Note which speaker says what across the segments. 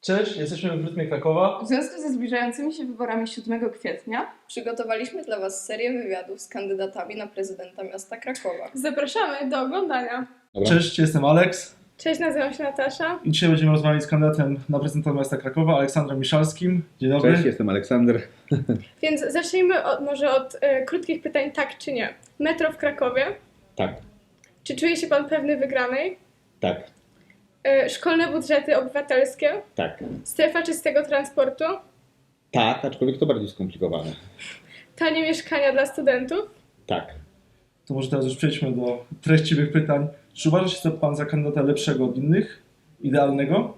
Speaker 1: Cześć, jesteśmy w rytmie Krakowa.
Speaker 2: W związku ze zbliżającymi się wyborami 7 kwietnia
Speaker 3: Przygotowaliśmy dla Was serię wywiadów z kandydatami na prezydenta miasta Krakowa.
Speaker 4: Zapraszamy do oglądania.
Speaker 5: Dobra.
Speaker 1: Cześć, jestem Aleks
Speaker 4: Cześć, nazywam się Natasza.
Speaker 1: i dzisiaj będziemy rozmawiali z kandydatem na prezydenta miasta Krakowa, Aleksandrem Miszalskim. Dzień dobry.
Speaker 5: Cześć, jestem Aleksander.
Speaker 4: Więc zacznijmy od, może od e, krótkich pytań tak czy nie. Metro w Krakowie.
Speaker 5: Tak,
Speaker 4: Czy czuje się Pan pewny wygranej?
Speaker 5: tak,
Speaker 4: szkolne budżety obywatelskie.
Speaker 5: tak.
Speaker 4: Strefa czystego transportu.
Speaker 5: Tak, aczkolwiek to bardziej skomplikowane.
Speaker 4: Tanie mieszkania dla studentów.
Speaker 5: Tak.
Speaker 1: To może teraz już przejdźmy do treściwych pytań. Czy uważa się pan za kandydata lepszego od innych? Idealnego?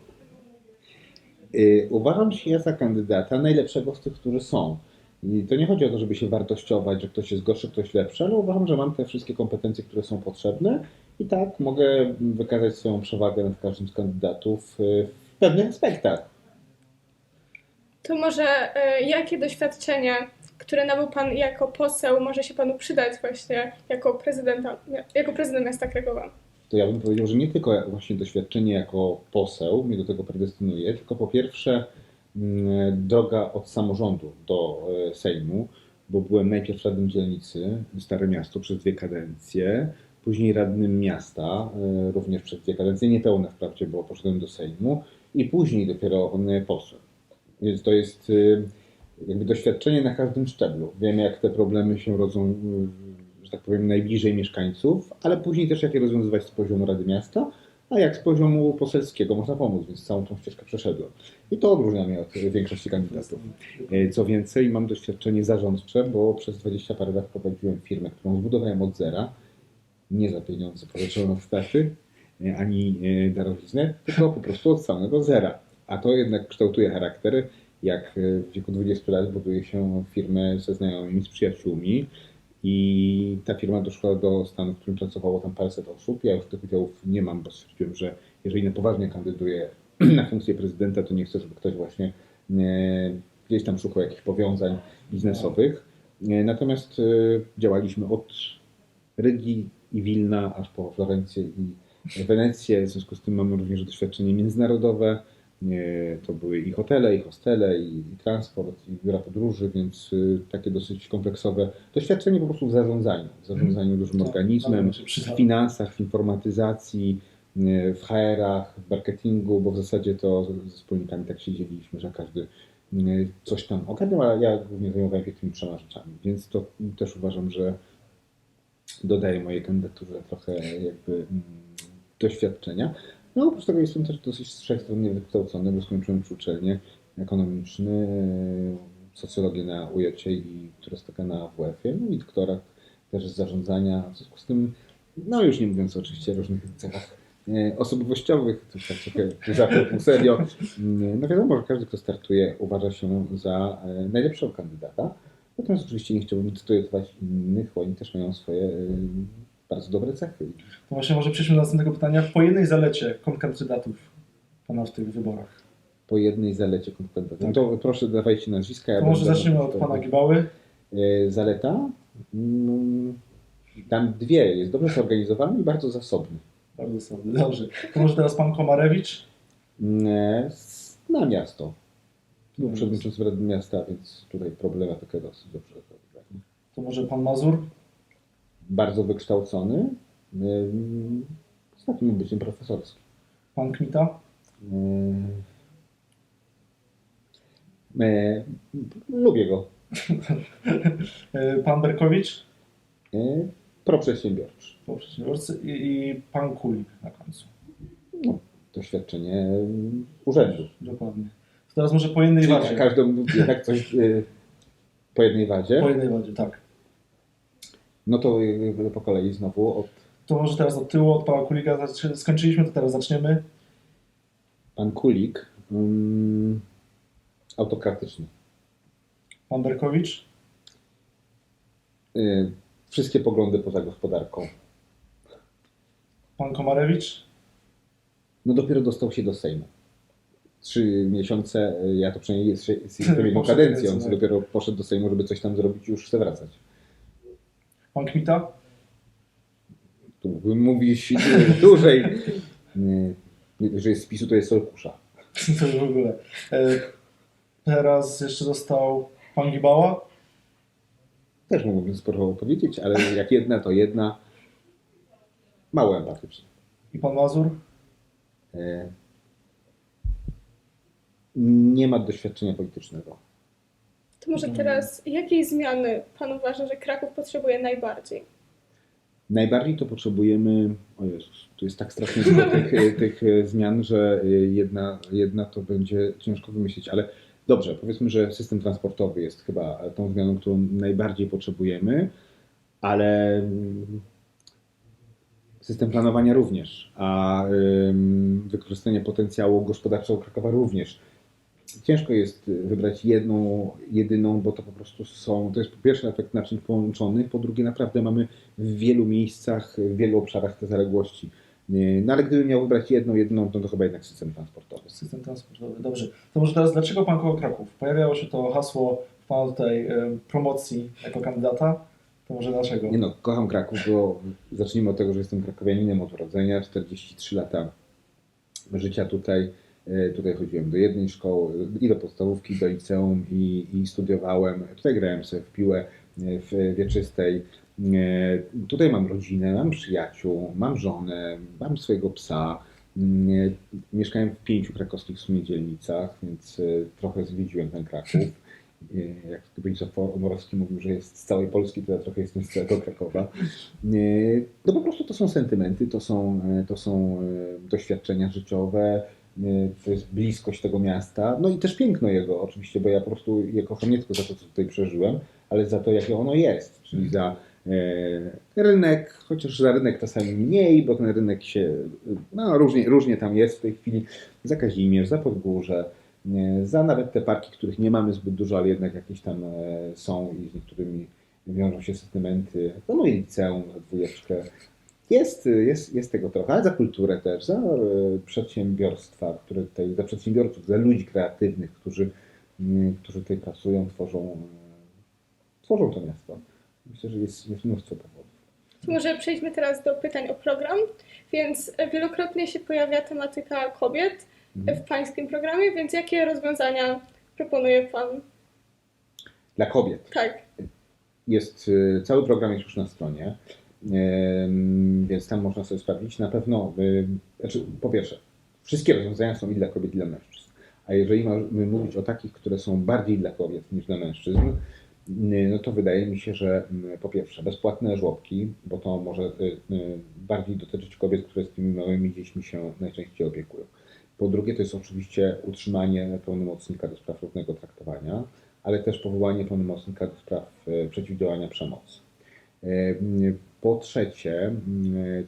Speaker 5: Y, uważam się za kandydata najlepszego z tych, którzy są. I to nie chodzi o to, żeby się wartościować, że ktoś jest gorszy, ktoś lepszy, ale uważam, że mam te wszystkie kompetencje, które są potrzebne i tak mogę wykazać swoją przewagę nad każdym z kandydatów y, w pewnych aspektach.
Speaker 4: To może e, jakie doświadczenie, które nabył Pan jako poseł, może się Panu przydać właśnie jako prezydenta, jako prezydent miasta Krakowa?
Speaker 5: to ja bym powiedział, że nie tylko właśnie doświadczenie jako poseł mnie do tego predestynuje, tylko po pierwsze droga od samorządu do e, Sejmu, bo byłem najpierw radnym dzielnicy Stare Miasto przez dwie kadencje, później radnym miasta e, również przez dwie kadencje, niepełne wprawdzie, bo poszedłem do Sejmu i później dopiero e, posłem. Więc to jest jakby doświadczenie na każdym szczeblu. Wiem, jak te problemy się rodzą że tak powiem, najbliżej mieszkańców, ale później też jak je rozwiązywać z poziomu Rady Miasta, a jak z poziomu poselskiego można pomóc, więc całą tą ścieżkę przeszedłem. I to odróżnia mnie od większości kandydatów. E, Co więcej, mam doświadczenie zarządcze, bo przez 20 parę lat prowadziłem firmę, którą zbudowałem od zera, nie za pieniądze pożyczone od straty, e, ani e, darowiznę, tylko po prostu od samego zera. A to jednak kształtuje charakter, jak w wieku 20 lat buduje się firmę ze znajomymi, z przyjaciółmi, i ta firma doszła do stanu, w którym pracowało tam paręset osób. Ja już tych udziałów nie mam, bo stwierdziłem, że jeżeli na poważnie kandyduję na funkcję prezydenta, to nie chcę, żeby ktoś właśnie e, gdzieś tam szukał jakichś powiązań biznesowych. E, Natomiast e, działaliśmy od Rygi i Wilna, aż po Florencję i Wenecję. W związku z tym mamy również doświadczenie międzynarodowe. To były i hotele, i hostele, i, transport, i biura podróży, więc takie dosyć kompleksowe doświadczenie po prostu w zarządzaniu. W zarządzaniu dużym
Speaker 1: Tak,
Speaker 5: organizmem, w finansach, w informatyzacji, w HR-ach, w marketingu, bo w zasadzie to z- wspólnikami tak się dzieliliśmy, że każdy y, coś tam ogarniał, ale ja głównie zajmowałem się tymi trzema rzeczami, więc to też uważam, że dodaje mojej kandydaturze trochę jakby mm, doświadczenia. No oprócz tego jestem też dosyć wszechstronnie wykształcony, bo skończyłem uczelnię ekonomiczny, e, socjologię na UJ i turystykę na WF-ie, no i doktorat też z zarządzania, w związku z tym, no już nie mówiąc oczywiście o różnych cechach e, osobowościowych, to tak trochę pół serio, Mm, no wiadomo, że każdy, kto startuje, uważa się za e, najlepszego kandydata, natomiast oczywiście nie chciałbym cytować innych, bo oni też mają swoje e, bardzo dobre cechy.
Speaker 1: To właśnie może przejdźmy do następnego pytania. Po jednej zalecie kontrkandydatów pana w tych wyborach.
Speaker 5: po jednej zalecie konkurenta.
Speaker 1: Tak.
Speaker 5: No to proszę dawajcie nazwiska. Ja
Speaker 1: To może zaczniemy od pana Gibały.
Speaker 5: E, Zaleta? Mm, Tam dwie. Jest dobrze zorganizowany i bardzo zasobny.
Speaker 1: Bardzo słodny, dobrze. To może teraz pan Komarewicz.
Speaker 5: E, s- Na miasto. Był przewodniczącym Rady Miasta, więc tutaj problematykę dosyć dobrze robi.
Speaker 1: To może pan Mazur.
Speaker 5: Bardzo wykształcony. Ym, Z takim byciem profesorskim.
Speaker 1: Pan Kmita.
Speaker 5: Ym, e, Lubię go.
Speaker 1: e, Pan Berkowicz.
Speaker 5: E, Proprzedsiębiorczy.
Speaker 1: Po przedsiębiorcy. I, I pan Kulik na końcu.
Speaker 5: No, doświadczenie ym, urzędu.
Speaker 1: Dokładnie. To teraz może po jednej
Speaker 5: Czyli
Speaker 1: wadzie.
Speaker 5: każdą jednak coś y, po jednej wadzie.
Speaker 1: Po jednej wadzie, tak.
Speaker 5: No to po kolei znowu od
Speaker 1: To może teraz od tyłu, od pana Kulika skończyliśmy, to teraz zaczniemy.
Speaker 5: pan Kulik. ym, autokratyczny.
Speaker 1: Pan Berkowicz.
Speaker 5: Y, wszystkie poglądy poza gospodarką.
Speaker 1: Pan Komarewicz.
Speaker 5: No dopiero dostał się do Sejmu. Trzy miesiące, y, ja to przynajmniej jest jedną
Speaker 1: Poprzedniej
Speaker 5: kadencją, więc
Speaker 1: tak.
Speaker 5: dopiero poszedł do Sejmu, żeby coś tam zrobić i już chce wracać.
Speaker 1: Pan Kmita.
Speaker 5: Tu bym mówić y, dłużej. Że jest z PiSu, to jest Solkusza.
Speaker 1: To już w ogóle. E, Teraz jeszcze został pan Gibała.
Speaker 5: Też mógłbym sporo powiedzieć, ale jak jedna, to jedna. Mało empatyczna.
Speaker 1: I pan Mazur.
Speaker 5: E, Nie ma doświadczenia politycznego.
Speaker 4: To może teraz, jakiej zmiany pan uważa, że Kraków potrzebuje najbardziej?
Speaker 5: Najbardziej to potrzebujemy. O Jezus, tu jest tak strasznie dużo tych, tych e, zmian, że e, jedna, jedna to będzie ciężko wymyślić, ale dobrze, powiedzmy, że system transportowy jest chyba tą zmianą, którą najbardziej potrzebujemy, ale system planowania również, a wykorzystanie potencjału gospodarczego Krakowa również. Ciężko jest wybrać jedną, jedyną, bo to po prostu są, to jest po pierwsze efekt naczyń połączonych, po drugie naprawdę mamy w wielu miejscach, w wielu obszarach te zaległości. Y, No ale gdybym miał wybrać jedną, jedyną, to, to chyba jednak system transportowy.
Speaker 1: System transportowy. Dobrze. To może teraz dlaczego pan koło Kraków? Pojawiało się to hasło w pana tutaj e, promocji jako kandydata. To może dlaczego?
Speaker 5: Nie no, kocham Kraków, bo zacznijmy od tego, że jestem krakowianinem od urodzenia, 43 lata życia tutaj. E, Tutaj chodziłem do jednej szkoły, i do podstawówki, do liceum i, i studiowałem. Tutaj grałem sobie w piłę e, w Wieczystej. E, Tutaj mam rodzinę, mam przyjaciół, mam żonę, mam swojego psa. Mm, Mieszkałem w pięciu krakowskich w sumie dzielnicach, więc e, trochę zwiedziłem ten Kraków. E, Jak Bronisław Morowski mówił, że jest z całej Polski, to ja trochę jestem z całego Krakowa. No po prostu to są sentymenty, to są, to są doświadczenia życiowe, to jest bliskość tego miasta, no i też piękno jego oczywiście, bo ja po prostu je kocham nie tylko za to, co tutaj przeżyłem, ale za to, jakie ono jest, czyli za rynek, chociaż za rynek czasami mniej, bo ten rynek się, no różnie, różnie tam jest w tej chwili, za Kazimierz, za Podgórze, e, za nawet te parki, których nie mamy zbyt dużo, ale jednak jakieś tam e, są i z niektórymi wiążą się sentymenty, no, no i liceum, za dwójeczkę. Jest, jest, jest tego trochę, ale za kulturę też, za e, przedsiębiorstwa, które tutaj, za przedsiębiorców, za ludzi kreatywnych, którzy, którzy tutaj pracują, tworzą, e, tworzą to miasto. Myślę, że jest, jest mnóstwo powodów.
Speaker 4: Może przejdźmy teraz do pytań o program. Więc wielokrotnie się pojawia tematyka kobiet w pańskim programie, więc jakie rozwiązania proponuje pan?
Speaker 5: Dla kobiet.
Speaker 4: Tak.
Speaker 5: jest, y, cały program jest już na stronie, więc tam można sobie sprawdzić. Na pewno, y, znaczy, po pierwsze, wszystkie rozwiązania są i dla kobiet, i dla mężczyzn. A jeżeli mamy mówić o takich, które są bardziej dla kobiet niż dla mężczyzn, no to wydaje mi się, że y, po pierwsze bezpłatne żłobki, bo to może y, y, bardziej dotyczyć kobiet, które z tymi małymi dziećmi się najczęściej opiekują. Po drugie, to jest oczywiście utrzymanie pełnomocnika do spraw równego traktowania, ale też powołanie pełnomocnika do spraw e, przeciwdziałania przemocy. M, Po trzecie,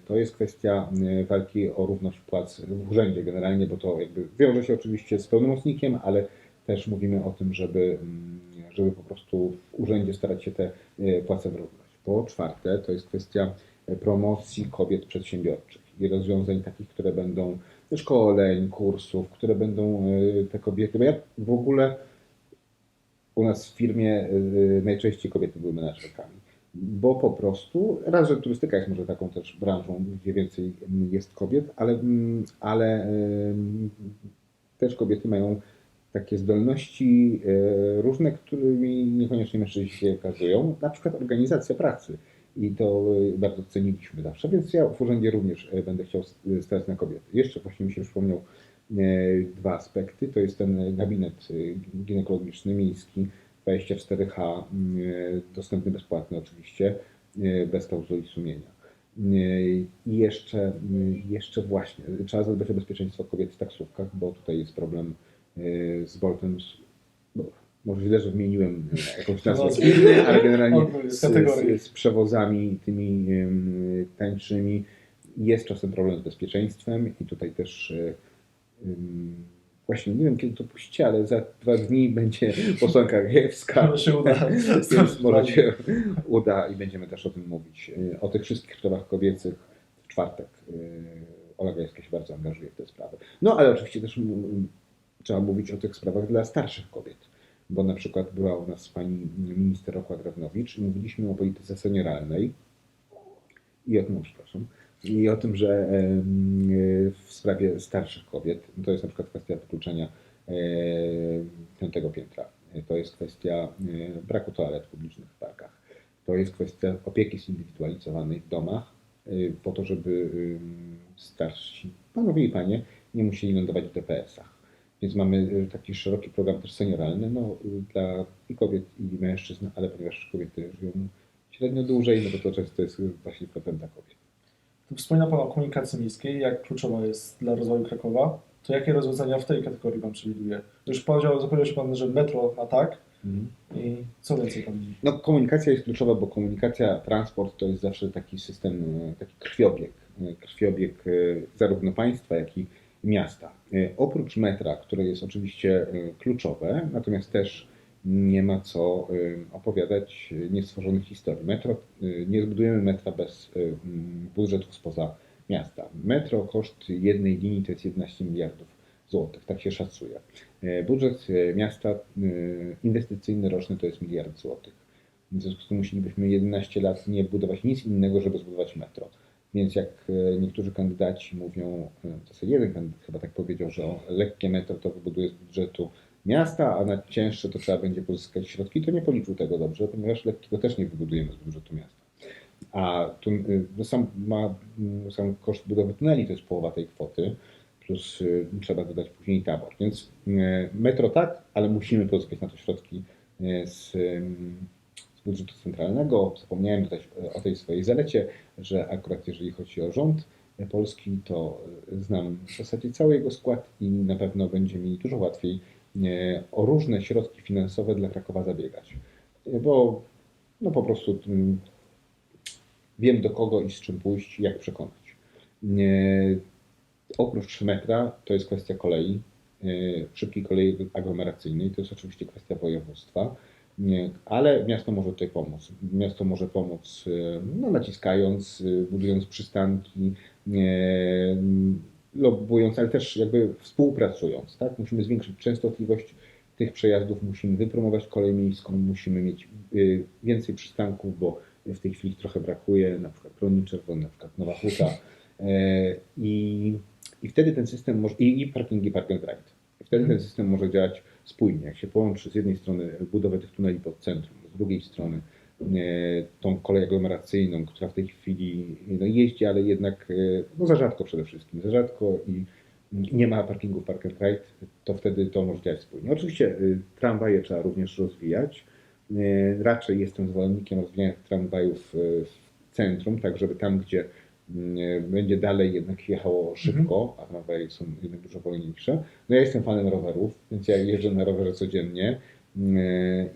Speaker 5: to jest kwestia walki o równość płac w urzędzie generalnie, bo to jakby wiąże się oczywiście z pełnomocnikiem, ale też mówimy o tym, żeby, m, żeby po prostu w urzędzie starać się te e, płace wyrównać. Po czwarte, to jest kwestia e, promocji kobiet przedsiębiorczych i rozwiązań takich, które będą szkoleń, kursów, które będą e, te kobiety, bo ja w ogóle u nas w firmie najczęściej kobiety były menadżerkami. Bo po prostu, raz, że turystyka jest może taką też branżą, gdzie więcej jest kobiet, ale, mm, ale też kobiety mają takie zdolności y, różne, którymi niekoniecznie mężczyźni się okazują, na przykład organizacja pracy. I to y, bardzo ceniliśmy zawsze, więc ja w urzędzie również y, będę chciał stać na kobiety. Jeszcze właśnie mi się przypomniał e, dwa aspekty. To jest ten gabinet ginekologiczny miejski 24H, y, dostępny bezpłatny oczywiście, bez klauzuli sumienia. I jeszcze, jeszcze właśnie, trzeba zadbać o bezpieczeństwo kobiet w taksówkach, bo tutaj jest problem z Boltem. z- no, Może źle, że wymieniłem y, jakąś nazwę
Speaker 1: No,
Speaker 5: ale generalnie
Speaker 1: z
Speaker 5: z, z, przewozami tymi ym, tańszymi jest czasem problem z bezpieczeństwem i tutaj też y, właśnie nie wiem kiedy to puścicie, ale za dwa dni będzie posłanka Gajewska.
Speaker 1: Może się uda.
Speaker 5: Więc może się uda i będziemy też o tym mówić. Y, O tych wszystkich sprawach kobiecych w czwartek. y, Ola Gajewska się bardzo angażuje w te sprawy. No ale oczywiście też trzeba mówić o tych sprawach dla starszych kobiet. Bo na przykład była u nas pani minister Okład-Drawnowicz i mówiliśmy o polityce senioralnej i o, no, przepraszam, i o tym, że w sprawie starszych kobiet, to jest na przykład kwestia wykluczenia e, piątego piętra. To jest kwestia e, braku toalet publicznych w parkach. To jest kwestia opieki zindywidualizowanej w domach, e, po to, żeby starsi panowie i panie nie musieli lądować w DPS-ach. Więc mamy e, taki szeroki program też senioralny no, e, dla i kobiet, i mężczyzn, ale ponieważ kobiety żyją średnio dłużej, no to to często jest właśnie problem dla kobiet.
Speaker 1: Wspomniał Pan o komunikacji miejskiej, jak kluczowa jest dla rozwoju Krakowa. To jakie rozwiązania w tej kategorii Pan przewiduje? Już powiedział, zapowiedział Pan, że metro na tak i co więcej Pan widzi?
Speaker 5: No, komunikacja jest kluczowa, bo komunikacja, transport to jest zawsze taki system, e, taki krwiobieg, e, krwiobieg zarówno państwa, jak i miasta. E, Oprócz metra, które jest oczywiście e, kluczowe, natomiast też nie ma co e, opowiadać niestworzonych historii. Metro, nie zbudujemy metra bez budżetów spoza miasta. Metro, koszt jednej linii to jest 11 miliardów złotych, tak się szacuje. Budżet miasta inwestycyjny roczny to jest miliard złotych. W związku z tym musielibyśmy 11 lat nie budować nic innego, żeby zbudować metro. Więc jak e, niektórzy kandydaci mówią, e, w zasadzie jeden kandydat chyba tak powiedział, że lekkie metro to wybuduje z budżetu miasta, a na cięższe to trzeba będzie pozyskać środki, to nie policzył tego dobrze, ponieważ lekkiego też nie wybudujemy z budżetu miasta. A tu, y, no sam, ma, mm, sam koszt budowy tuneli to jest połowa tej kwoty, plus trzeba dodać później tabor. Więc metro tak, ale musimy pozyskać na to środki z, z budżetu centralnego. Zapomniałem dodać y, o tej swojej zalecie, że akurat jeżeli chodzi o rząd y, polski, to y, znam w zasadzie cały jego skład i na pewno będzie mi dużo łatwiej o różne środki finansowe dla Krakowa zabiegać. Bo no po prostu mm, wiem do kogo i z czym pójść, jak przekonać. Oprócz metra to jest kwestia kolei, e, szybkiej kolei aglomeracyjnej, to jest oczywiście kwestia województwa, ale miasto może tutaj pomóc. Miasto może pomóc e, no, naciskając, e, budując przystanki, nie, lobbując, ale też jakby współpracując. Tak? Musimy zwiększyć częstotliwość tych przejazdów, musimy wypromować kolej miejską, musimy mieć więcej przystanków, bo w tej chwili trochę brakuje, na przykład Kronin Czerwony, na przykład Nowa Huta. E, I, I wtedy ten system może, i, i parkingi park and ride. Wtedy ten system może działać spójnie, jak się połączy z jednej strony budowę tych tuneli pod centrum, z drugiej strony e, tą kolej aglomeracyjną, która w tej chwili no, jeździ, ale jednak e, no, za rzadko przede wszystkim, za rzadko i nie ma parkingów park and ride, to wtedy to może działać spójnie. Oczywiście y, tramwaje trzeba również rozwijać. Raczej jestem zwolennikiem rozwijania tramwajów w centrum, tak żeby tam, gdzie będzie dalej jednak jechało szybko, a tramwaje są jednak dużo wolniejsze. No ja jestem fanem rowerów, więc ja jeżdżę na rowerze codziennie y,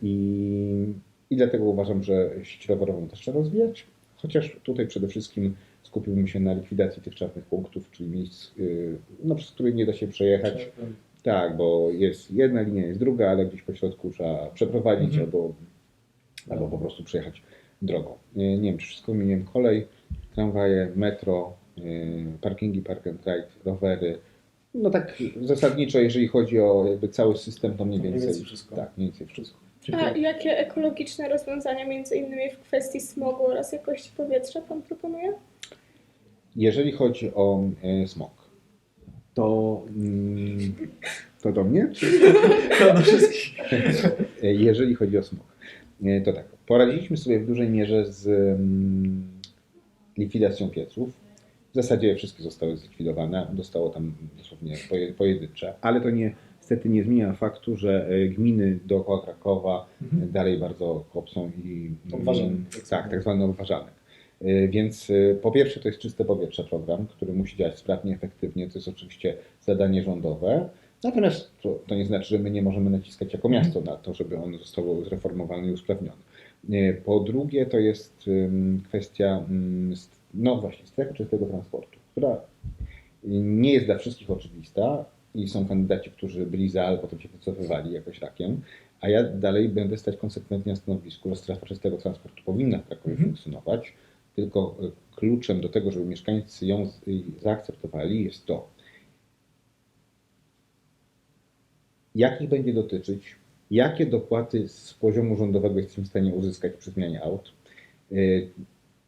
Speaker 5: i, i dlatego uważam, że sieć rowerową też trzeba rozwijać. Chociaż tutaj przede wszystkim skupiłbym się na likwidacji tych czarnych punktów, czyli miejsc, y, no, przez które nie da się przejechać. Tak, bo jest jedna linia, jest druga, ale gdzieś po środku trzeba przeprowadzić
Speaker 1: Mhm.
Speaker 5: albo, albo po prostu przejechać drogą. Nie, nie wiem, czy wszystko wymieniłem. Kolej, tramwaje, metro, y, parkingi park and ride, rowery. No tak zasadniczo, jeżeli chodzi o jakby cały system, to mniej
Speaker 1: Mniej
Speaker 5: więcej,
Speaker 1: więcej wszystko.
Speaker 5: Tak, mniej więcej wszystko.
Speaker 4: A jakie ekologiczne rozwiązania, między innymi w kwestii smogu oraz jakości powietrza Pan proponuje?
Speaker 5: Jeżeli chodzi o e, smog, to, mm, to do mnie? Czy
Speaker 1: To do wszystkich.
Speaker 5: Jeżeli chodzi o smog, e, to tak. Poradziliśmy sobie w dużej mierze z mm, likwidacją pieców. W zasadzie wszystkie zostały zlikwidowane, zostało tam dosłownie poje- pojedyncze, ale to nie, niestety nie zmienia faktu, że e, gminy dookoła Krakowa
Speaker 1: Mhm.
Speaker 5: e, dalej bardzo kopcą i mm, Tak, tak zwany obważanek. E, Więc e, po pierwsze to jest Czyste Powietrze program, który musi działać sprawnie, efektywnie. To jest oczywiście zadanie rządowe. Natomiast to, to nie znaczy, że my nie możemy naciskać jako miasto na to, żeby on został zreformowany i usprawniony. E, Po drugie to jest kwestia, no właśnie, strefy czystego transportu, która nie jest dla wszystkich oczywista i są kandydaci, którzy byli za, ale potem się wycofywali jakoś rakiem, a ja dalej będę stać konsekwentnie na stanowisku, że strefa czystego transportu powinna w Krakowie
Speaker 1: Mhm.
Speaker 5: funkcjonować, tylko y, kluczem do tego, żeby mieszkańcy ją y, zaakceptowali jest to, jakich będzie dotyczyć, jakie dopłaty z poziomu rządowego jesteśmy w stanie uzyskać przy zmianie aut, y,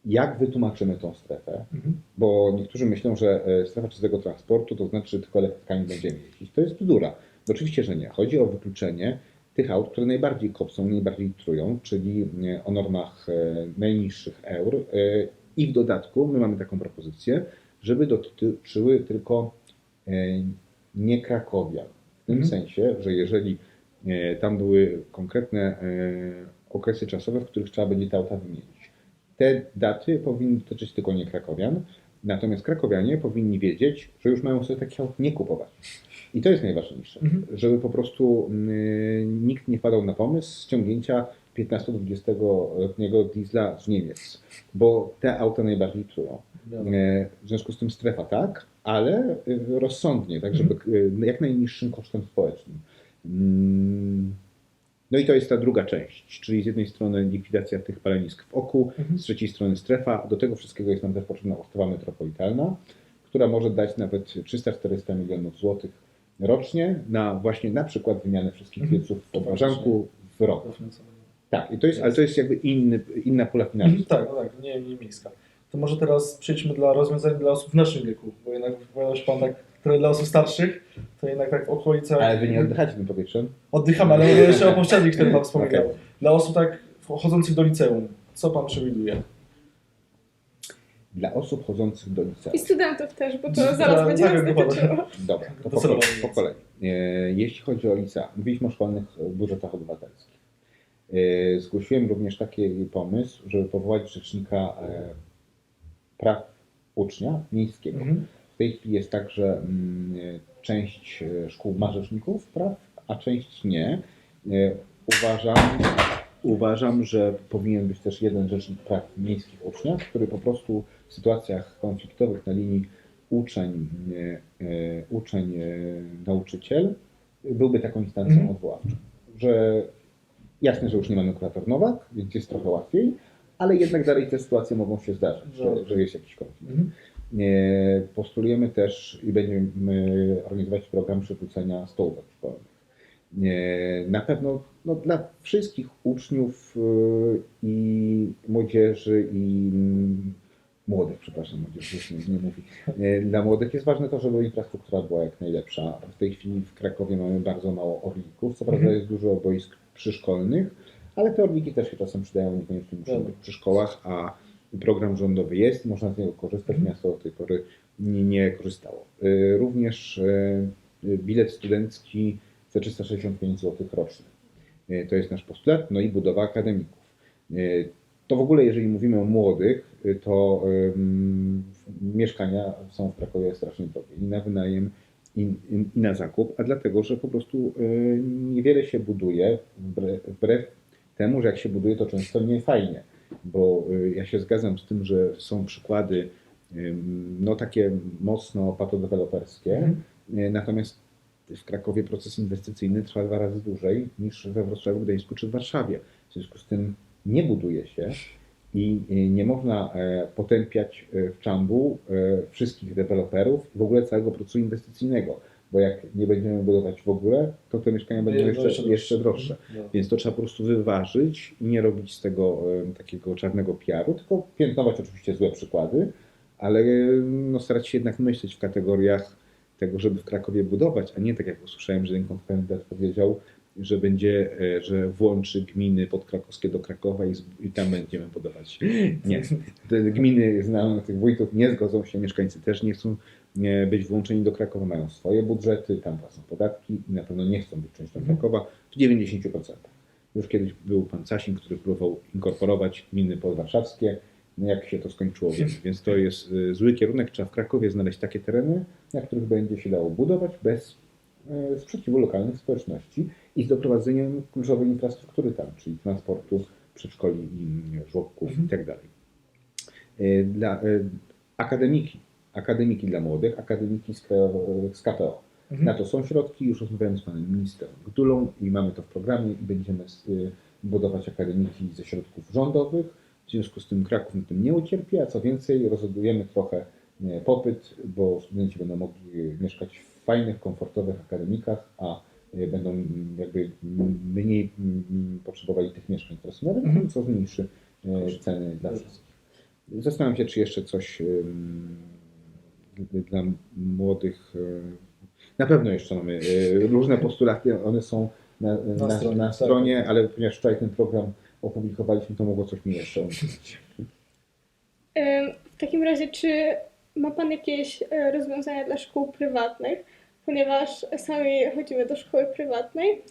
Speaker 5: jak wytłumaczymy tą strefę,
Speaker 1: Mhm.
Speaker 5: bo niektórzy myślą, że e, strefa czystego transportu to znaczy, że tylko elektrykami będziemy jeździć. To jest bzdura. No Oczywiście, że nie. Chodzi o wykluczenie tych aut, które najbardziej kopcą, najbardziej trują, czyli o normach e, najniższych eur. E, I w dodatku my mamy taką propozycję, żeby dotyczyły tylko nie Krakowian. W tym
Speaker 1: Mhm.
Speaker 5: sensie, że jeżeli e, tam były konkretne e, okresy czasowe, w których trzeba będzie te auta wymienić. Te daty powinny dotyczyć tylko nie Krakowian, natomiast Krakowianie powinni wiedzieć, że już mają sobie takie aut nie kupować. I to jest najważniejsze,
Speaker 1: Mhm.
Speaker 5: żeby po prostu nikt nie wpadał na pomysł ściągnięcia 15-20-letniego diesla z Niemiec, bo te auta najbardziej trują. E, W związku z tym strefa tak, ale e, rozsądnie, tak żeby e, jak najniższym kosztem społecznym. Mm, No i to jest ta druga część, czyli z jednej strony likwidacja tych palenisk w oku,
Speaker 1: Mhm.
Speaker 5: z trzeciej strony strefa. Do tego wszystkiego jest nam też potrzebna ustawa metropolitalna, która może dać nawet 300-400 milionów złotych rocznie na właśnie na przykład wymianę wszystkich
Speaker 1: Mhm.
Speaker 5: pieców w
Speaker 1: To
Speaker 5: Obwarzanku w roku. Tak, i to jest, ale to jest jakby inny, inna pula
Speaker 1: Mhm,
Speaker 5: finansowa.
Speaker 1: tak, no tak, nie, nie miejska. To może teraz przejdźmy dla rozwiązań dla osób w naszym wieku, bo jednak wypowiadał się Pan tak trochę dla osób starszych, to jednak tak w okolicach...
Speaker 5: Ale wy nie oddychacie tym powietrzem?
Speaker 1: Oddychamy, ale mówię jeszcze o poprzednich, które Pan wspominał.
Speaker 5: Okej.
Speaker 1: Dla osób tak chodzących do liceum, co Pan przewiduje?
Speaker 5: Dla osób chodzących do liceum.
Speaker 4: I studentów też, bo to
Speaker 1: Dla-
Speaker 4: zaraz będzie
Speaker 1: tak,
Speaker 4: dotyczyło.
Speaker 5: Dobra, to po. Po kolei. E, Jeśli chodzi o licea, mówiliśmy o szkolnych budżetach obywatelskich. E, Zgłosiłem również taki pomysł, żeby powołać rzecznika e, praw ucznia miejskiego.
Speaker 1: Mhm.
Speaker 5: W tej chwili jest tak, że mm, część e, szkół ma rzeczników praw, a część nie. E, Uważam, uważam, że powinien być też jeden rzecznik praw miejskich w uczniach, który po prostu w sytuacjach konfliktowych na linii uczeń, e, uczeń, nauczyciel byłby taką instancją
Speaker 1: Mhm.
Speaker 5: odwoławczą. Że jasne, że już nie mamy kurator Nowak, więc jest trochę łatwiej, ale jednak dalej te sytuacje mogą się zdarzyć, że, że jest jakiś konflikt.
Speaker 1: Mhm.
Speaker 5: E, Postulujemy też i będziemy organizować program przywrócenia stołówek szkolnych. E, Na pewno no, dla wszystkich uczniów e, i młodzieży i mm, młodych, przepraszam, młodzież już nie, nie mówi. E, Dla młodych jest ważne to, żeby infrastruktura była jak najlepsza. W tej chwili w Krakowie mamy bardzo mało orlików. Co prawda
Speaker 1: Mhm.
Speaker 5: jest dużo boisk przyszkolnych, ale te orliki też się czasem przydają, niekoniecznie muszą być przy szkołach, a program rządowy jest, można z niego korzystać,
Speaker 1: Mhm.
Speaker 5: miasto do tej pory nie, nie korzystało. Y, Również y, bilet studencki za 365 zł rocznie. To jest nasz postulat, no i budowa akademików. Y, To w ogóle, jeżeli mówimy o młodych, to ym, mieszkania są w Krakowie strasznie drogie i na wynajem, i, i, i na zakup, a dlatego, że po prostu y, niewiele się buduje, wbrew, wbrew temu, że jak się buduje, to często nie fajnie, bo y, ja się zgadzam z tym, że są przykłady no takie mocno patodeweloperskie,
Speaker 1: Mhm.
Speaker 5: y, natomiast w Krakowie proces inwestycyjny trwa dwa razy dłużej niż we Wrocławiu, Gdańsku czy w Warszawie. W związku z tym nie buduje się i y, nie można e, potępiać e, w czambu e, wszystkich deweloperów i w ogóle całego procesu inwestycyjnego, bo jak nie będziemy budować w ogóle, to te mieszkania będą
Speaker 1: Jeszcze
Speaker 5: jeszcze,
Speaker 1: droższe.
Speaker 5: jeszcze droższe.
Speaker 1: No.
Speaker 5: Więc to trzeba po prostu wyważyć i nie robić z tego takiego czarnego PR-u, tylko piętnować oczywiście złe przykłady, ale no, starać się jednak myśleć w kategoriach tego, żeby w Krakowie budować, a nie tak jak usłyszałem, że jeden kandydat powiedział, że będzie, e, że włączy gminy podkrakowskie do Krakowa i, i tam będziemy budować. Nie. Te gminy, znam tych wójtów, nie zgodzą się, mieszkańcy też nie chcą być włączeni do Krakowa, mają swoje budżety, tam płacą podatki i na pewno nie chcą być częścią
Speaker 1: Mhm.
Speaker 5: Krakowa w 90%. Już kiedyś był pan Sasin, który próbował inkorporować gminy podwarszawskie. No jak się to skończyło, wiemy. Więc to jest y, zły kierunek. Trzeba w Krakowie znaleźć takie tereny, na których będzie się dało budować bez y, sprzeciwu lokalnych społeczności i z doprowadzeniem kluczowej infrastruktury tam, czyli transportu, przedszkoli i y, żłobków
Speaker 1: Mhm.
Speaker 5: i tak Dla akademiki, akademiki dla młodych, akademiki z, z KPO.
Speaker 1: Mhm.
Speaker 5: Na to są środki, już rozmawiałem z panem ministrem Gdulą i mamy to w programie i będziemy y, budować akademiki ze środków rządowych. W związku z tym Kraków na tym nie ucierpi, a co więcej rozładujemy trochę y, popyt, bo studenci będą mogli mieszkać w fajnych, komfortowych akademikach, a y, będą mm, jakby mm, mniej mm, potrzebowali tych mieszkań, które są na rynku,
Speaker 1: Mhm.
Speaker 5: co zmniejszy ceny dla wszystkich. Zastanawiam się, czy jeszcze coś dla młodych. y, Na pewno jeszcze mamy y, różne postulaty, one są na, na, na,
Speaker 1: stronie, tak.
Speaker 5: stronie, ale ponieważ wczoraj ten program opublikowaliśmy, to mogło coś mi jeszcze.
Speaker 4: Ym, W takim razie, czy ma Pan jakieś e, rozwiązania dla szkół prywatnych? Ponieważ sami chodzimy do szkoły prywatnej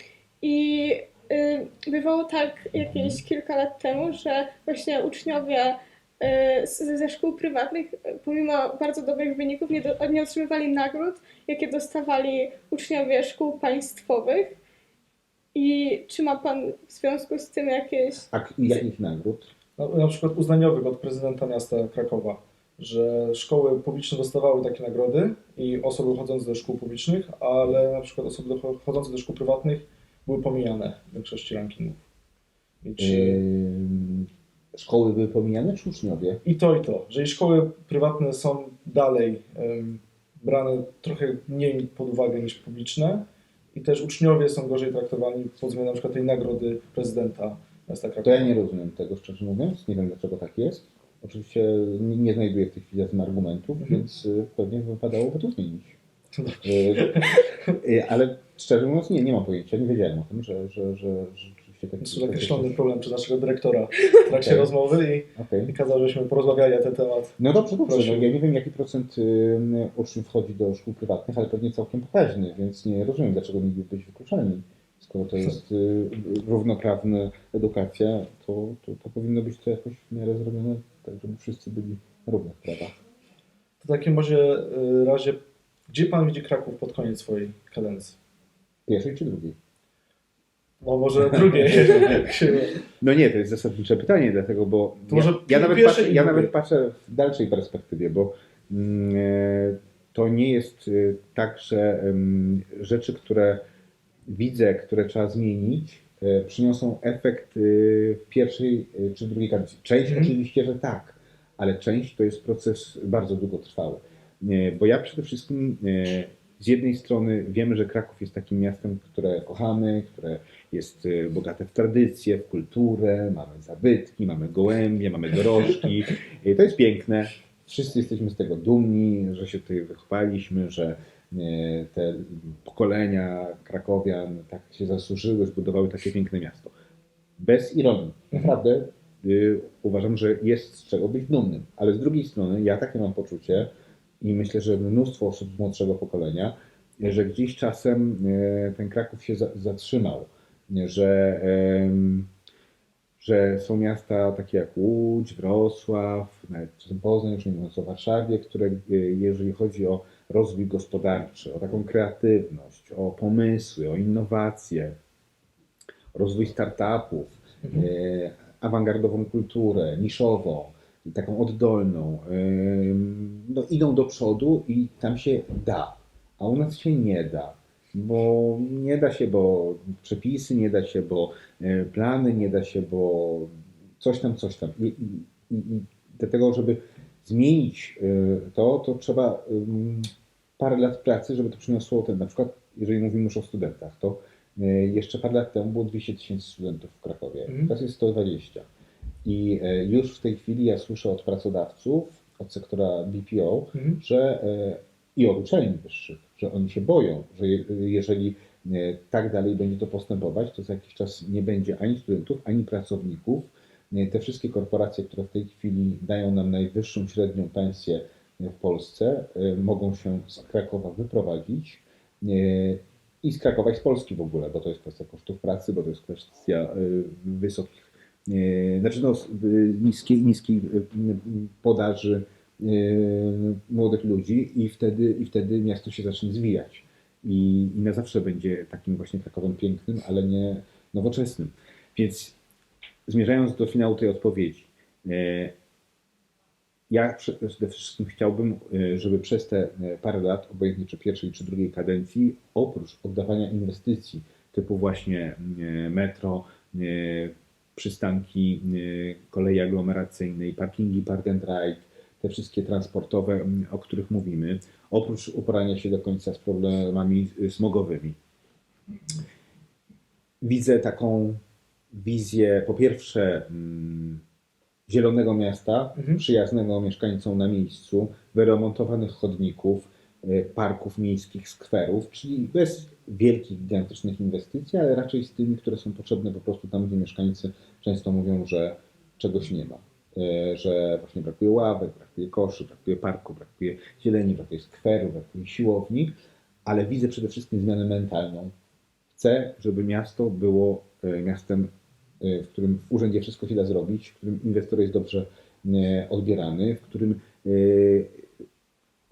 Speaker 4: i bywało tak jakieś kilka lat temu, że właśnie uczniowie ze szkół prywatnych, pomimo bardzo dobrych wyników, nie, do, nie otrzymywali nagród, jakie dostawali uczniowie szkół państwowych. I czy ma Pan w związku z tym jakieś
Speaker 5: A k- jakich nagród?
Speaker 1: Na, na przykład uznaniowych od prezydenta miasta Krakowa, że szkoły publiczne dostawały takie nagrody i osoby chodzące do szkół publicznych, ale na przykład osoby chodzące do szkół prywatnych były pomijane w większości rankingów. I, czy,
Speaker 5: Ym, Szkoły były pomijane, czy uczniowie?
Speaker 1: I to, i to. Że i szkoły prywatne są dalej brane trochę mniej pod uwagę niż publiczne i też uczniowie są gorzej traktowani pod względem na przykład tej nagrody prezydenta miasta
Speaker 5: To
Speaker 1: Krakowa.
Speaker 5: ja nie rozumiem tego, szczerze mówiąc. Nie wiem, dlaczego tak jest. Oczywiście nie, nie znajduję w tej chwili zatem argumentów,
Speaker 1: Mhm.
Speaker 5: więc y, pewnie wypadałoby to zmienić. Y, y, Ale szczerze mówiąc, nie, nie mam pojęcia. Nie wiedziałem o tym, że, że, że, że rzeczywiście tak
Speaker 1: To jest określony problem przez naszego dyrektora w trakcie
Speaker 5: Okej.
Speaker 1: rozmowy i
Speaker 5: Okej.
Speaker 1: i kazał, żebyśmy porozmawiali na ten temat.
Speaker 5: No dobrze, dobrze. No, ja nie wiem, jaki procent y, uczniów wchodzi do szkół prywatnych, ale pewnie całkiem pokaźny, więc nie rozumiem, dlaczego mieliby być wykluczeni. Skoro to jest y, równoprawna edukacja, to, to, to powinno być to jakoś w miarę zrobione tak, żeby wszyscy byli na równych prawach.
Speaker 1: To w takim razie, y, razie, gdzie pan widzi Kraków pod koniec swojej kadencji?
Speaker 5: Pierwszej czy drugiej?
Speaker 1: No może się-
Speaker 5: No nie, to jest zasadnicze pytanie, dlatego, bo ja,
Speaker 1: może
Speaker 5: ja, nawet, patrzę, ja
Speaker 1: drugie.
Speaker 5: nawet patrzę w dalszej perspektywie, bo mm, e, to nie jest e, tak, że rzeczy, które widzę, które trzeba zmienić, e, przyniosą efekt w pierwszej czy drugiej kadencji. Część
Speaker 1: Mhm.
Speaker 5: oczywiście, że tak, ale część to jest proces bardzo długotrwały. Bo ja przede wszystkim z jednej strony wiemy, że Kraków jest takim miastem, które kochamy, które jest e, bogate w tradycje, w kulturę, mamy zabytki, mamy gołębie, mamy dorożki. To jest piękne. Wszyscy jesteśmy z tego dumni, że się tutaj wychowaliśmy, że e, te pokolenia krakowian tak się zasłużyły, zbudowały takie piękne miasto. Bez ironii. Naprawdę y, uważam, że jest z czego być dumnym. Ale z drugiej strony ja takie mam poczucie i myślę, że mnóstwo osób z młodszego pokolenia, że gdzieś czasem e, ten Kraków się za, zatrzymał, że, że są miasta takie jak Łódź, Wrocław, nawet Poznań, już nie mówiąc o Warszawie, które e, jeżeli chodzi o rozwój gospodarczy, o taką kreatywność, o pomysły, o innowacje, rozwój startupów,
Speaker 1: Mhm.
Speaker 5: e, awangardową kulturę, niszową, i taką oddolną, no idą do przodu i tam się da, a u nas się nie da, bo nie da się, bo przepisy, nie da się, bo e, plany, nie da się, bo coś tam, coś tam. I, i, i, i do tego, żeby zmienić e, to, to trzeba parę lat pracy, żeby to przyniosło ten, na przykład, jeżeli mówimy już o studentach, to e, jeszcze parę lat temu było 200 tysięcy studentów w Krakowie,
Speaker 1: Mhm.
Speaker 5: teraz jest 120. I e, już w tej chwili ja słyszę od pracodawców, od sektora BPO,
Speaker 1: Mhm.
Speaker 5: że e, i od uczelni wyższych, że oni się boją, że je, jeżeli e, tak dalej będzie to postępować, to za jakiś czas nie będzie ani studentów, ani pracowników. Te wszystkie korporacje, które w tej chwili dają nam najwyższą średnią pensję w Polsce, mogą się z Krakowa wyprowadzić i z Krakowa i z Polski w ogóle, bo to jest kwestia kosztów pracy, bo to jest kwestia wysokich, znaczy no, niskiej, niskiej podaży e, młodych ludzi i wtedy, i wtedy miasto się zacznie zwijać. I, I na zawsze będzie takim właśnie Krakowem pięknym, ale nie nowoczesnym. Więc zmierzając do finału tej odpowiedzi, e, ja przede wszystkim chciałbym, e, żeby przez te e, parę lat, obojętnie czy pierwszej, czy drugiej kadencji, oprócz oddawania inwestycji typu właśnie e, metro, e, przystanki e, kolei aglomeracyjnej, parkingi park and ride, te wszystkie transportowe, o których mówimy, oprócz uporania się do końca z problemami y, smogowymi. Widzę taką wizję, po pierwsze, zielonego miasta,
Speaker 1: Mhm.
Speaker 5: przyjaznego mieszkańcom na miejscu, wyremontowanych chodników, y, parków miejskich, skwerów, czyli bez wielkich, gigantycznych inwestycji, ale raczej z tymi, które są potrzebne po prostu tam, gdzie mieszkańcy często mówią, że czegoś nie ma. Y, Że właśnie brakuje ławek, brakuje koszy, brakuje parku, brakuje zieleni, brakuje skweru, brakuje siłowni, ale widzę przede wszystkim zmianę mentalną. Chcę, żeby miasto było y, miastem, w którym w urzędzie wszystko się da zrobić, w którym inwestor jest dobrze odbierany, w którym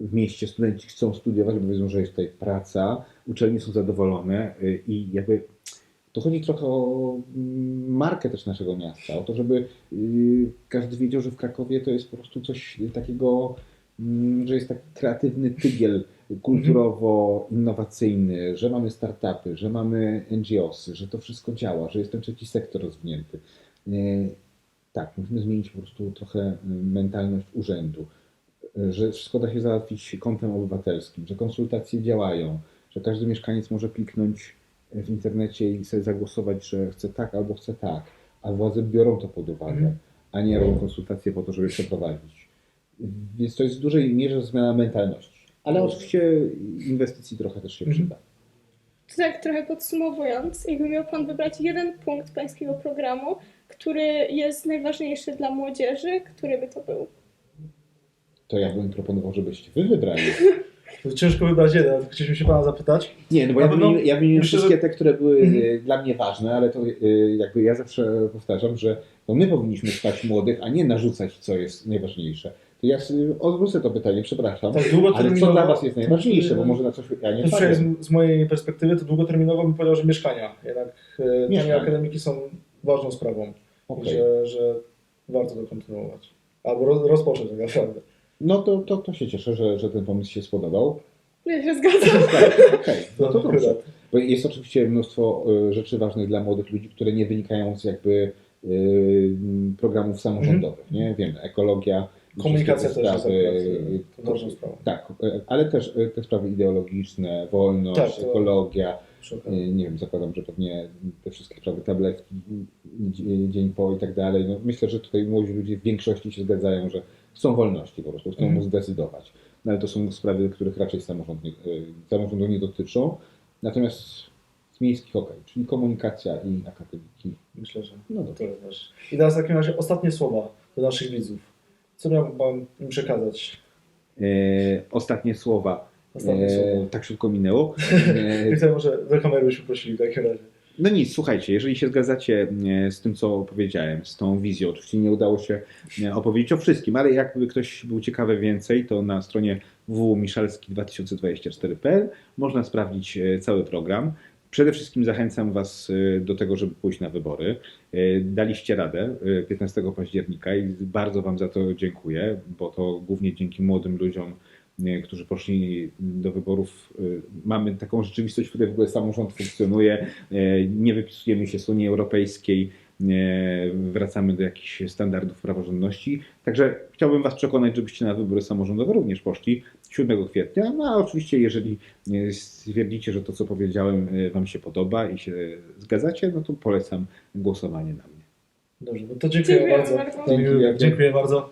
Speaker 5: w mieście studenci chcą studiować, bo wiedzą, że jest tutaj praca, uczelnie są zadowolone y, i jakby to chodzi trochę o mm, markę też naszego miasta, o to, żeby y, każdy wiedział, że w Krakowie to jest po prostu coś takiego, mm, że jest taki kreatywny tygiel kulturowo-innowacyjny, że mamy startupy, że mamy NGOsy, że to wszystko działa, że jest ten trzeci sektor rozwinięty. Y, Tak, musimy zmienić po prostu trochę mentalność urzędu, że wszystko da się załatwić kątem obywatelskim, że konsultacje działają, że każdy mieszkaniec może kliknąć w internecie i sobie zagłosować, że chce tak albo chce tak, a władze biorą to pod uwagę,
Speaker 1: Mhm.
Speaker 5: a nie robią konsultacje po to, żeby przeprowadzić. Więc to jest w dużej mierze zmiana mentalności. Ale oczywiście inwestycji trochę też się
Speaker 1: Mhm.
Speaker 5: przyda.
Speaker 4: To tak trochę podsumowując, jakby miał Pan wybrać jeden punkt Pańskiego programu, który jest najważniejszy dla młodzieży, który by to był?
Speaker 5: To ja bym proponował, żebyście wy wybrali.
Speaker 1: To ciężko wybrać jeden, chcieliśmy się Pana zapytać.
Speaker 5: Nie, no bo ja wymieniłem, ja wymieniłem
Speaker 1: myślę,
Speaker 5: wszystkie
Speaker 1: że-
Speaker 5: te, które były
Speaker 1: Mhm.
Speaker 5: e, dla mnie ważne, ale to e, jakby ja zawsze powtarzam, że to my powinniśmy stać młodych, a nie narzucać, co jest najważniejsze. To ja odwrócę to pytanie, przepraszam.
Speaker 1: Tak,
Speaker 5: Ale co dla Was jest najważniejsze, bo może na coś ja nie
Speaker 1: To
Speaker 5: powiem.
Speaker 1: z, z mojej perspektywy to długoterminowo bym powiedział, że mieszkania. Jednak tanie
Speaker 5: Mieszkania.
Speaker 1: akademiki są ważną sprawą. I że, że warto to kontynuować. Albo roz, rozpocząć tak naprawdę.
Speaker 5: No to, to, to się cieszę, że, że ten pomysł się spodobał.
Speaker 4: Ja się zgadzam.
Speaker 5: Tak, Okej, no to
Speaker 1: Akurat.
Speaker 5: dobrze. Bo jest oczywiście mnóstwo y, rzeczy ważnych dla młodych ludzi, które nie wynikają z jakby y, programów samorządowych, nie? Wiemy, ekologia,
Speaker 1: Komunikacja
Speaker 5: wszystkie
Speaker 1: też
Speaker 5: te
Speaker 1: jest akurat
Speaker 5: y,
Speaker 1: ważną sprawą.
Speaker 5: Tak, y, ale też y, te sprawy ideologiczne, wolność,
Speaker 1: Tak, to-
Speaker 5: ekologia,
Speaker 1: Przy
Speaker 5: y,
Speaker 1: okazji.
Speaker 5: nie wiem, zakładam, że pewnie te wszystkie sprawy tabletki, dzie- dzień po i tak dalej. No, myślę, że tutaj młodzi ludzie w większości się zgadzają, że chcą wolności po prostu, chcą móc zdecydować. No, ale to są sprawy, których raczej samorząd nie, y, samorządu nie dotyczą. Natomiast z miejskich okej, czyli komunikacja i akademiki.
Speaker 1: Myślę, że
Speaker 5: No
Speaker 1: to
Speaker 5: dobrze.
Speaker 1: też. I teraz w takim razie ostatnie słowa do naszych widzów. Co miałbym im przekazać?
Speaker 5: E, ostatnie słowa.
Speaker 1: Ostatnie
Speaker 5: E,
Speaker 1: słowa.
Speaker 5: tak szybko minęło. E,
Speaker 1: I może do kamery byśmy prosili w takim razie.
Speaker 5: No nic, słuchajcie, jeżeli się zgadzacie e, z tym, co powiedziałem, z tą wizją, oczywiście nie udało się e, opowiedzieć o wszystkim, ale jakby ktoś był ciekawy więcej, to na stronie www.miszalski2024.pl można sprawdzić e, cały program. Przede wszystkim zachęcam Was do tego, żeby pójść na wybory. Daliście radę e, 15 października i bardzo Wam za to dziękuję, bo to głównie dzięki młodym ludziom, którzy poszli do wyborów, e, mamy taką rzeczywistość, w której w ogóle samorząd funkcjonuje, E, nie wypisujemy się z Unii Europejskiej, e, wracamy do jakichś standardów praworządności. Także chciałbym Was przekonać, żebyście na wybory samorządowe również poszli 7 kwietnia. No a oczywiście, jeżeli stwierdzicie, że to, co powiedziałem, Wam się podoba i się zgadzacie, no to polecam głosowanie na mnie.
Speaker 1: Dobrze, no to dziękuję
Speaker 4: Dziękuję
Speaker 1: bardzo.
Speaker 4: bardzo.
Speaker 5: Dziękuję.
Speaker 1: Dziękuję bardzo.